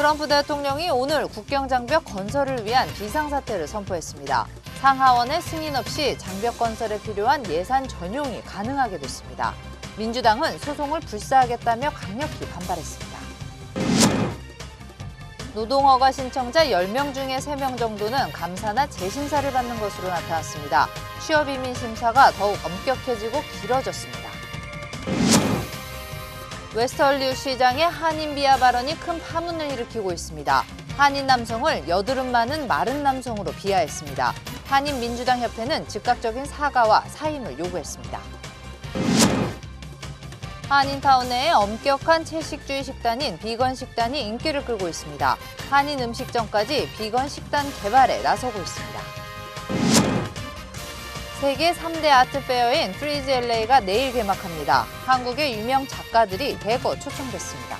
트럼프 대통령이 오늘 국경 장벽 건설을 위한 비상사태를 선포했습니다. 상하원의 승인 없이 장벽 건설에 필요한 예산 전용이 가능하게 됐습니다. 민주당은 소송을 불사하겠다며 강력히 반발했습니다. 노동허가 신청자 10명 중에 3명 정도는 감사나 재심사를 받는 것으로 나타났습니다. 취업이민 심사가 더욱 엄격해지고 길어졌습니다. 웨스털리우 시장의 한인 비하 발언이 큰 파문을 일으키고 있습니다. 한인 남성을 여드름 많은 마른 남성으로 비하했습니다. 한인 민주당 협회는 즉각적인 사과와 사임을 요구했습니다. 한인타운 내에 엄격한 채식주의 식단인 비건 식단이 인기를 끌고 있습니다. 한인 음식점까지 비건 식단 개발에 나서고 있습니다. 세계 3대 아트페어인 프리즈 LA가 내일 개막합니다. 한국의 유명 작가들이 대거 초청됐습니다.